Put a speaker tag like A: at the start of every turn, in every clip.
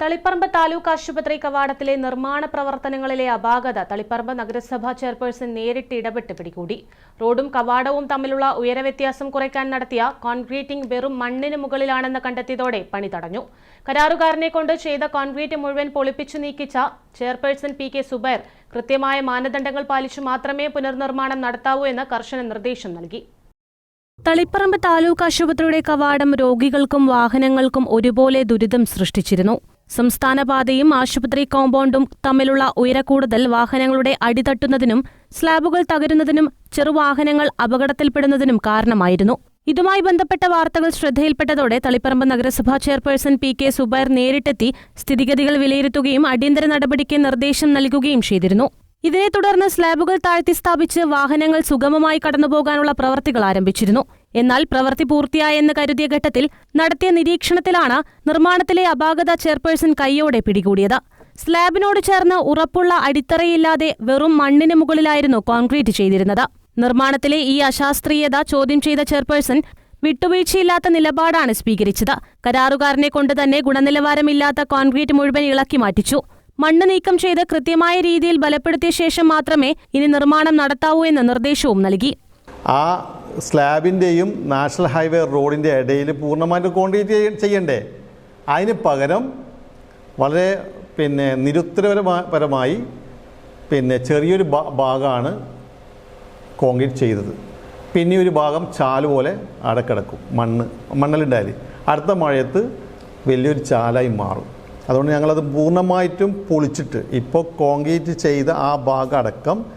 A: തളിപ്പറമ്പ് താലൂക്ക് ആശുപത്രി കവാടത്തിലെ നിർമ്മാണ പ്രവർത്തനങ്ങളിലെ അപാകത തളിപ്പറമ്പ് നഗരസഭാ ചെയർപേഴ്സൺ നേരിട്ട് ഇടപെട്ട് പിടികൂടി. റോഡും കവാടവും തമ്മിലുള്ള ഉയരവ്യത്യാസം കുറയ്ക്കാൻ നടത്തിയ കോൺക്രീറ്റിംഗ് വെറും മണ്ണിന് മുകളിലാണെന്ന് കണ്ടെത്തിയതോടെ പണി തടഞ്ഞു. കരാറുകാരനെ കൊണ്ട് ചെയ്ത കോൺക്രീറ്റ് മുഴുവൻ പൊളിപ്പിച്ചു നീക്കിച്ച ചെയർപേഴ്സൺ പി കെ സുബൈർ കൃത്യമായ മാനദണ്ഡങ്ങൾ പാലിച്ചു മാത്രമേ പുനർനിർമ്മാണം നടത്താവൂ എന്ന് കർശന നിർദ്ദേശം നൽകി. തളിപ്പറമ്പ് താലൂക്ക് ആശുപത്രിയുടെ കവാടം രോഗികൾക്കും വാഹനങ്ങൾക്കും ഒരുപോലെ ദുരിതം സൃഷ്ടിച്ചിരുന്നു. സംസ്ഥാന പാതയും ആശുപത്രി കോമ്പൗണ്ടും തമ്മിലുള്ള ഉയരക്കൂടുതൽ വാഹനങ്ങളുടെ അടിതട്ടുന്നതിനും സ്ലാബുകൾ തകരുന്നതിനും ചെറുവാഹനങ്ങൾ അപകടത്തിൽപ്പെടുന്നതിനും കാരണമായിരുന്നു. ഇതുമായി ബന്ധപ്പെട്ട വാർത്തകൾ ശ്രദ്ധയിൽപ്പെട്ടതോടെ തളിപ്പറമ്പ് നഗരസഭാ ചെയർപേഴ്സൺ പി കെ സുബൈർ നേരിട്ടെത്തി സ്ഥിതിഗതികൾ വിലയിരുത്തുകയും അടിയന്തര നടപടിക്ക് നിർദ്ദേശം നൽകുകയും ചെയ്തിരുന്നു. ഇതിനെ തുടർന്ന് സ്ലാബുകൾ താഴ്ത്തി സ്ഥാപിച്ച് വാഹനങ്ങൾ സുഗമമായി കടന്നുപോകാനുള്ള പ്രവർത്തികൾ ആരംഭിച്ചിരുന്നു. എന്നാൽ പ്രവൃത്തി പൂർത്തിയായെന്ന് കരുതിയ ഘട്ടത്തിൽ നടത്തിയ നിരീക്ഷണത്തിലാണ് നിർമ്മാണത്തിലെ അപാകത ചെയർപേഴ്സൺ കൈയോടെ പിടികൂടിയത്. സ്ലാബിനോട് ചേർന്ന് ഉറപ്പുള്ള അടിത്തറയില്ലാതെ വെറും മണ്ണിന് മുകളിലായിരുന്നു കോൺക്രീറ്റ് ചെയ്തിരുന്നത്. നിർമ്മാണത്തിലെ ഈ അശാസ്ത്രീയത ചോദ്യം ചെയ്ത ചെയർപേഴ്സൺ വിട്ടുവീഴ്ചയില്ലാത്ത നിലപാടാണ് സ്വീകരിച്ചത്. കരാറുകാരനെ കൊണ്ട് തന്നെ ഗുണനിലവാരമില്ലാത്ത കോൺക്രീറ്റ് മുഴുവൻ ഇളക്കി മാറ്റിച്ചു. മണ്ണ് നീക്കം ചെയ്ത് കൃത്യമായ രീതിയിൽ ബലപ്പെടുത്തിയ ശേഷം മാത്രമേ ഇനി നിർമ്മാണം നടത്താവൂ എന്ന നിർദ്ദേശവും നൽകി.
B: ആ സ്ലാബിന്റെയും നാഷണൽ ഹൈവേ റോഡിന്റെ ഇടയിൽ പൂർണമായിട്ട് കോൺക്രീറ്റ് ചെയ്യ- ചെയ്യണ്ടേ? അതിന് പകരം വളരെ പിന്നെ നിരുത്തരപരമായി പിന്നെ ചെറിയൊരു ഭാഗമാണ് കോൺക്രീറ്റ് ചെയ്തത്. പിന്നെ ഒരു ഭാഗം ചാൽ പോലെ അടക്കിടക്കും മണ്ണ് മണ്ണലുണ്ടായാൽ അടുത്ത മഴയത്ത് വലിയൊരു ചാലായി മാറും. അതുകൊണ്ട് ഞങ്ങളത് പൂർണമായിട്ടും പൊളിച്ചിട്ട് ഇപ്പോൾ കോൺക്രീറ്റ് ചെയ്ത ആ ഭാഗം അടക്കം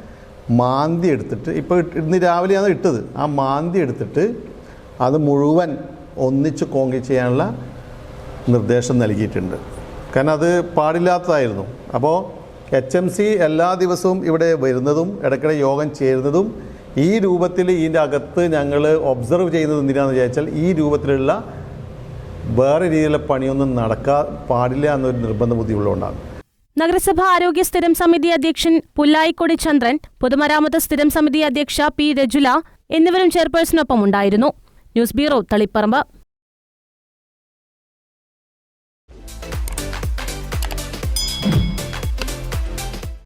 B: മാന്തി എടുത്തിട്ട് ഇപ്പോൾ ഇന്ന് രാവിലെയാണ് ഇട്ടത്. ആ മാന്തി എടുത്തിട്ട് അത് മുഴുവൻ ഒന്നിച്ച് കോങ്ങി ചെയ്യാനുള്ള നിർദ്ദേശം നൽകിയിട്ടുണ്ട്. കാരണം അത് പാടില്ലാത്തതായിരുന്നു. അപ്പോൾ എച്ച് എം സി എല്ലാ ദിവസവും ഇവിടെ വരുന്നതും ഇടയ്ക്കിടെ യോഗം ചേരുന്നതും ഈ രൂപത്തിൽ ഇതിന്റെ അകത്ത് ഞങ്ങൾ ഒബ്സർവ് ചെയ്യുന്നത് എന്തിനാണെന്ന് വിചാരിച്ചാൽ ഈ രൂപത്തിലുള്ള വേറെ രീതിയിലുള്ള പണിയൊന്നും നടക്കാൻ പാടില്ല എന്നൊരു നിർബന്ധ ബുദ്ധി ഉള്ളതുകൊണ്ടാണ്.
A: നഗരസഭ ആരോഗ്യ സ്ഥിരം സമിതി അധ്യക്ഷൻ പുല്ലായിക്കൊടി ചന്ദ്രൻ പൊതുമരാമത്ത് സ്ഥിരം സമിതി അധ്യക്ഷ പി രജുല എന്നിവരും ചെയർപേഴ്സണൊപ്പം ഉണ്ടായിരുന്നു ന്യൂസ് ബ്യൂറോ തളിപ്പറമ്പ്.